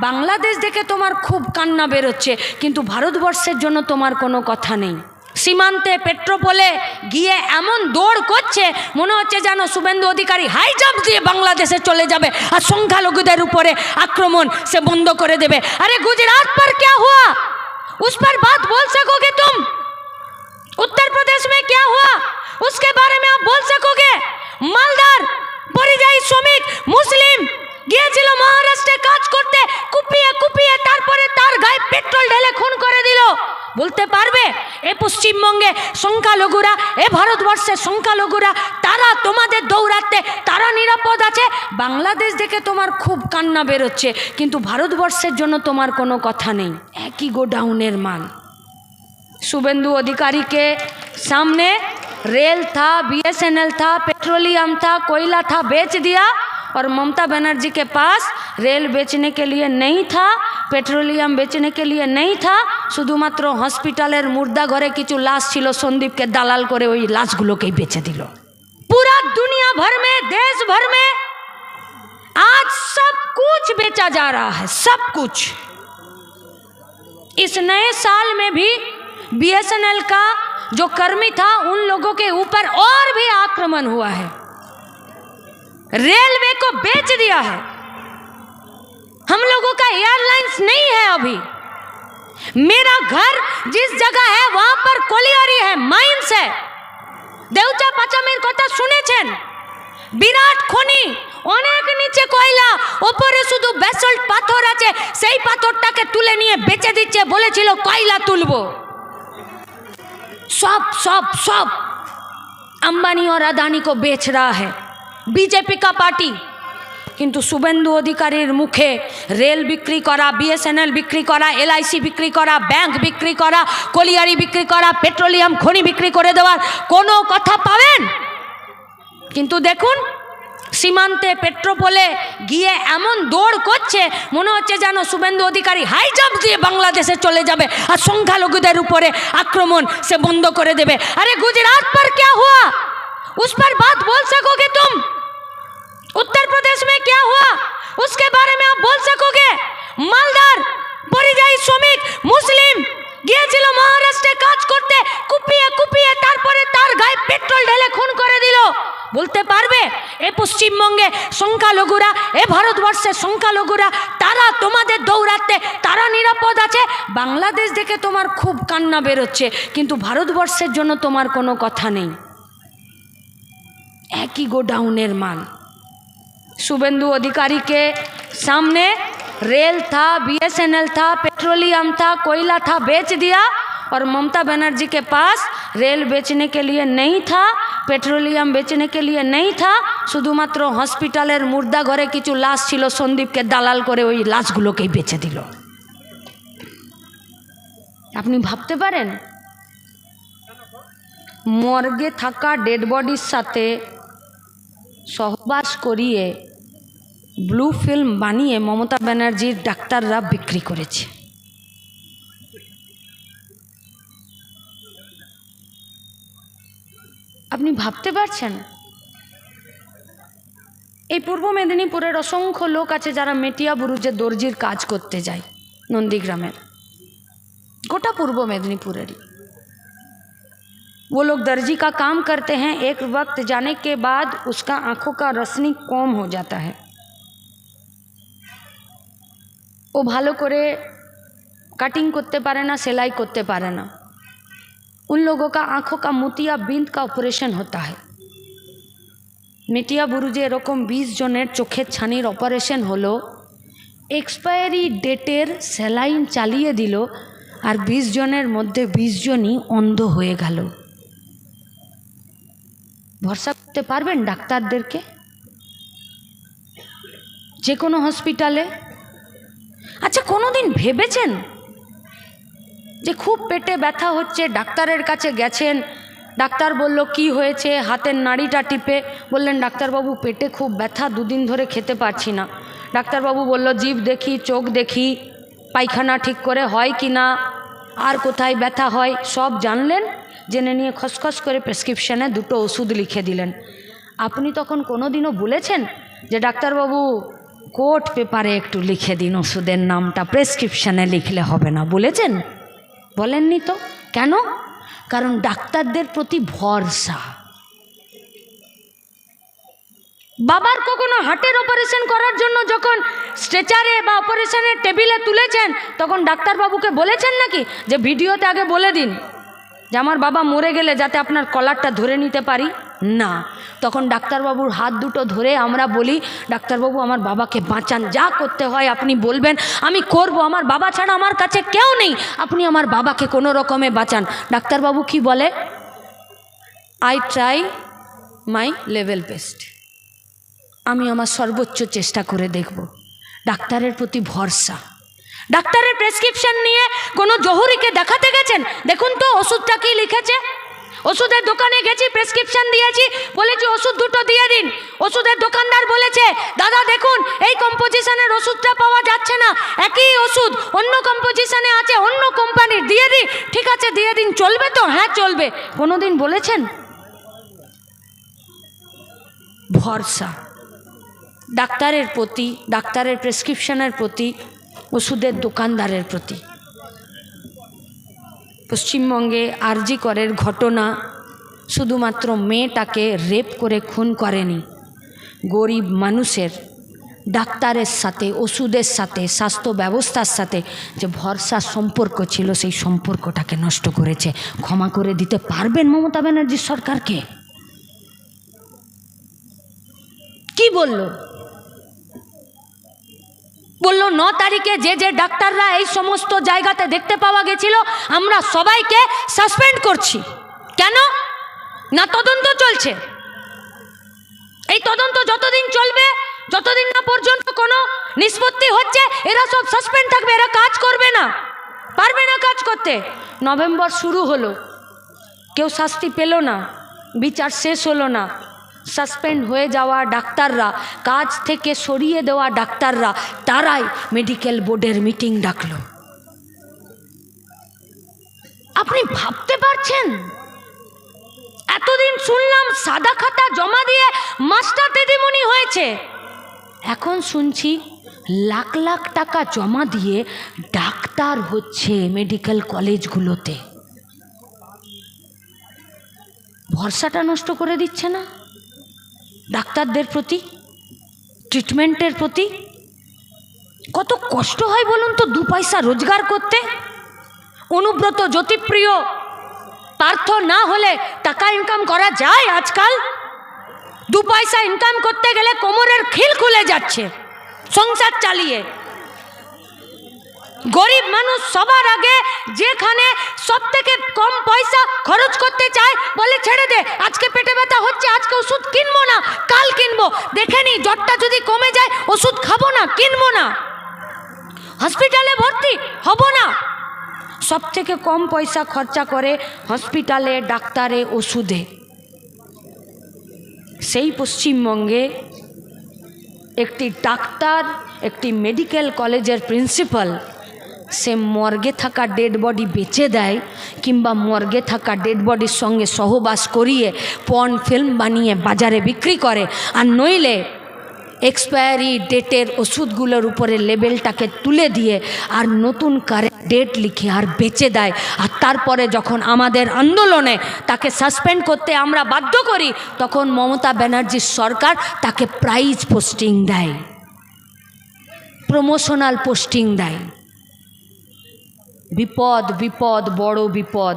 বাংলাদেশ দেখে তোমার খুব কান্না বেরোচ্ছে কিন্তু ভারতবর্ষের জন্য তোমার কোনো কথা নেই সীমান্তে পেট্রোপোলে গিয়ে এমন দৌড় করছে মনে হচ্ছে যেন শুভেন্দু অধিকারী হাই জাম্প দিয়ে বাংলাদেশে চলে যাবে আর সংখ্যালঘুদের উপরে আক্রমণ সে বন্ধ করে দেবে আরে গুজরাট पर क्या हुआ उस पर बात बोल सकोगे तुम उत्तर प्रदेश में क्या हुआ उसके बारे में आप बोल सकोगे মালদার পরিযায়ী শ্রমিক মুসলিম গিয়েছিল মহারাষ্ট্রে কাজ করতে কুপিয়ে কুপিয়ে তারপরে তার গায়ে পেট্রোল ঢেলে খুন করে দিল বলতে পারবে এ পশ্চিমবঙ্গে সংখ্যালঘুরা এ ভারতবর্ষের সংখ্যালঘুরা তারা তোমাদের দৌড়াতে তারা নিরাপদ আছে বাংলাদেশ দেখে তোমার খুব কান্না বেরোচ্ছে কিন্তু ভারতবর্ষের জন্য তোমার কোনো কথা নেই একই গোডাউনের মাল शुभेंदु अधिकारी के सामने रेल था बीएसएनएल था पेट्रोलियम था कोयला था बेच दिया और ममता बनर्जी के पास रेल बेचने के लिए नहीं था পেট্রোলিয়াম বেচনে के लिए नहीं था শুধুমাত্র হসপিটালের মুর্দা ঘরে কিছু লাশ ছিল সন্দীপকে দালাল করে ওই লাশগুলোকেই বেচে দিল पूरा दुनिया भर में देश भर में आज सब कुछ बेचा जा रहा है सब कुछ इस नए साल में भी बीएसएनएल का जो कर्मी था उन लोगों के ऊपर और भी आक्रमण हुआ है रेलवे को बेच दिया है हम लोगों का एयरलाइंस नहीं है अभी मेरा घर जिस जगह है वहां पर कोलियारी है माइंस है দেউচা পাচামের কথা শুনেছেন বিরাট খনি অনেক নিচে কয়লা ওপরে শুধু ব্যাসল্ট পাথর আছে সেই পাথরটাকে তুলে নিয়ে বেচে দিচ্ছে বলেছিল কয়লা তুলবো सब सब सब अंबानी और अदानी को बेच रहा है बीजेपी का पार्टी কিন্তু শুভেন্দু অধিকারীর মুখে রেল বিক্রি করা, বিএসএনএল বিক্রি করা, এলআইসি বিক্রি করা, ব্যাংক বিক্রি করা, কলিয়ারি বিক্রি করা, পেট্রোলিয়াম, খনি বিক্রি করে দেওয়ার কোনো কথা পাবেন? কিন্তু দেখুন, সীমান্তে পেট্রোপোলে গিয়ে এমন দৌড় করছে, মনে হচ্ছে যেন শুভেন্দু অধিকারী হাই জাম্প দিয়ে বাংলাদেশে চলে যাবে আর সংখ্যালঘুদের উপরে আক্রমণ সে বন্ধ করে দেবে। আরে গুজরাট পর কে হুয়া? উস পর বাত বল সকোগে তুম? उत्तर प्रदेश में क्या हुआ उसके बारे में आप बोल सकोगे মালদার পরিযায়ী শ্রমিক মুসলিম গিয়েছিল মহারাষ্ট্রে কাজ করতে কুপিয়ে কুপিয়ে তারপরে তার গায়ে পেট্রোল ঢেলে খুন করে দিল বলতে পারবে এ পশ্চিমবঙ্গে সংখ্যালঘুরা এ ভারতবর্ষের সংখ্যালঘুরা তারা তোমাদের দৌড়াতে তারা নিরাপদ আছে বাংলাদেশ দেখে তোমার খুব কান্না বেরোচ্ছে কিন্তু ভারতবর্ষের জন্য তোমার কোনো কথা নেই একই গোডাউনের মাল शुभेंदु अधिकारी के सामने रेल था बीएसएनएल था पेट्रोलियम था कोयला था बेच दिया और ममता बनर्जी के पास रेल बेचने के लिए नहीं था পেট্রোলিয়াম বেচনে के लिए नहीं था শুধুমাত্র হসপিটালের মুর্দা ঘরে কিছু লাশ ছিল সন্দীপকে দালাল করে ওই লাশগুলোকেই বেচে দিল আপনি ভাবতে পারেন মর্গে থাকা ডেড বডির সাথে সহবাস করিয়ে ব্লু ফিল্ম বানিয়ে মমতা ব্যানার্জির ডাক্তাররা বিক্রি করেছে। আপনি ভাবতে পারছেন? এই পূর্ব মেদিনীপুরের অসংখ্য লোক আছে যারা মেটিয়া বুরুজে দর্জির কাজ করতে যায়, নন্দীগ্রামের। গোটা পূর্ব মেদিনীপুরেরই। वो लोग दर्जी का काम करते हैं एक वक्त जाने के बाद उसका आंखों का रोशनी कम हो जाता है ও ভালো করে কাটিং করতে পারে না সেলাই করতে পারে না उन लोगों का आंखों का मोतिया बिंद का ऑपरेशन होता है মেটিয়া বুরুজে এরকম বিশ জনের চোখের ছানির অপারেশন হলো এক্সপায়ারি ডেটের স্যালাইন চালিয়ে দিল আর বিশ জনের মধ্যে বিশ জনই অন্ধ হয়ে গেল ভরসা করতে পারবেন ডাক্তারদেরকে? যে কোনো হসপিটালে আচ্ছা কোনো দিন ভেবেছেন যে খুব পেটে ব্যথা হচ্ছে, ডাক্তারের কাছে গেছেন, ডাক্তার বলল, কি হয়েছে? হাতের নাড়িটা টিপে। বললেন, ডাক্তারবাবু, পেটে খুব ব্যথা, দুদিন ধরে খেতে পারছি না। ডাক্তারবাবু বলল জিভ দেখি, চোখ দেখি, পায়খানা ঠিক করে হয় কি না? আর কোথায় ব্যথা হয়? সব জানলেন? জেনে নিয়ে খসখস করে প্রেসক্রিপশানে দুটো ওষুধ লিখে দিলেন। আপনি তখন কোনো দিনও বলেছেন যে ডাক্তারবাবু কোর্ট পেপারে একটু লিখে দিন ওষুধের নামটা, প্রেসক্রিপশানে লিখলে হবে না বলেছেন বলেননি তো। কেন? কারণ ডাক্তারদের প্রতি ভরসা। বাবার কখনো হার্টের অপারেশন করার জন্য যখন স্ট্রেচারে বা অপারেশনের টেবিলে তুলেছেন, তখন ডাক্তারবাবুকে বলেছেন নাকি? যে ভিডিওতে আগে বলে দিন। যে আমার বাবা মরে গেলে যাতে আপনার কলারটা ধরে নিতে পারি? না। তখন ডাক্তারবাবুর হাত দুটো ধরে আমরা বলি, ডাক্তারবাবু, আমার বাবাকে বাঁচান। যা করতে হয় আপনি বলবেন। আমি করব। আমার বাবা ছাড়া আমার কাছে কেউ নেই। আপনি আমার বাবাকে কোনো রকমে বাঁচান। ডাক্তারবাবু কি বলে? I try my level best. আমি আমার সর্বোচ্চ চেষ্টা করে দেখব। ডাক্তারের প্রতি ভরসা। ডাক্তারের প্রেসক্রিপশন নিয়ে কোনো জহুরিকে দেখাতে গেছেন? দেখুন তো, ওষুধটা কি লিখেছে? ওষুধের দোকানে গেছি প্রেসক্রিপশন দিয়েছি, বলেছি ওষুধ দুটো দিয়ে দিন। ওষুধের দোকানদার বলেছে, দাদা, দেখুন, এই কম্পোজিশনের ওষুধটা পাওয়া যাচ্ছে না। একই ওষুধ অন্য কম্পোজিশনে আছে, অন্য কোম্পানির দিয়ে দিই ঠিক আছে, দিয়ে দিন। চলবে তো? হ্যাঁ চলবে। কোনো দিন বলেছেন? ভরসা। ডাক্তারের প্রতি, ডাক্তারের প্রেসক্রিপশনের প্রতি ওষুধের দোকানদারের প্রতি। পশ্চিমবঙ্গে আরজি করের ঘটনা শুধুমাত্র মেয়েটাকে রেপ করে খুন করেনি, গরিব মানুষের, ডাক্তারের সাথে, ওষুধের সাথে, স্বাস্থ্য ব্যবস্থার সাথে যে ভরসা সম্পর্ক ছিল, সেই সম্পর্কটাকে নষ্ট করেছে। ক্ষমা করে দিতে পারবেন মমতা ব্যানার্জির সরকারকে? কি বলল? বলল, ন তারিখে যে যে ডাক্তাররা এই সমস্ত জায়গাতে দেখতে পাওয়া গেছিল, আমরা সবাইকে সাসপেন্ড করছি। কেন? না তদন্ত চলছে। এই তদন্ত যতদিন চলবে, যতদিন না পর্যন্ত কোনো নিষ্পত্তি হচ্ছে, এরা সব সাসপেন্ড থাকবে, এরা কাজ করবে না। পারবে না কাজ করতে। নভেম্বর শুরু হলো। কেউ শাস্তি পেল না, বিচার শেষ হলো না। সাসপেন্ড হয়ে যাওয়া ডাক্তাররা, কাজ থেকে সরিয়ে দেওয়া ডাক্তাররা, তারাই মেডিকেল বোর্ডের মিটিং ডাকলো। আপনি ভাবতে পারছেন? এতদিন শুনলাম সাদা খাতা জমা দিয়ে মাস্টার দিদিমণি হয়েছে। এখন শুনছি লাখ লাখ টাকা জমা দিয়ে ডাক্তার হচ্ছে মেডিকেল কলেজগুলোতে ভরসাটা নষ্ট করে দিচ্ছে না? ডাক্তারদের প্রতি ট্রিটমেন্টের প্রতি? কত কষ্ট হয় বলুন তো, দু পয়সা রোজগার করতে? অনুব্রত জ্যোতিপ্রিয়, পার্থ না হলে টাকা ইনকাম করা যায় আজকাল? দু পয়সা ইনকাম করতে গেলে কোমরের খিল খুলে যাচ্ছে, সংসার চালিয়ে। গরিব মানুষ সবার আগে যেখানে সব থেকে কম পয়সা খরচ করতে চায় বলে ছেড়ে দে। আজকে পেটে ব্যথা হচ্ছে, আজকে ওষুধ কিনবো না, কাল কিনবো। দেখে নি, জ্বরটা যদি কমে যায়, ওষুধ খাব না, কিনবো না। হসপিটালে ভর্তি হব না। সব থেকে কম পয়সা খরচা করে হসপিটালে, ডাক্তারে, ওষুধে। সেই পশ্চিমবঙ্গে একটি ডাক্তার, একটি মেডিকেল কলেজের প্রিন্সিপাল সে মর্গে থাকা ডেড বডি বেচে দেয় কিংবা মর্গে থাকা ডেড বডির সঙ্গে সহবাস করিয়ে পর্ন ফিল্ম বানিয়ে বাজারে বিক্রি করে। আর নইলে এক্সপায়ারি ডেটের ওষুধগুলোর উপরে লেবেলটাকে তুলে দিয়ে আর নতুন কারেন্ট ডেট লিখে আর বেচে দেয়। আর তারপরে যখন আমাদের আন্দোলনে তাকে সাসপেন্ড করতে আমরা বাধ্য করি, তখন মমতা ব্যানার্জির সরকার তাকে প্রাইজ পোস্টিং দেয়। প্রমোশনাল পোস্টিং দেয়। বিপদ বিপদ বড় বিপদ।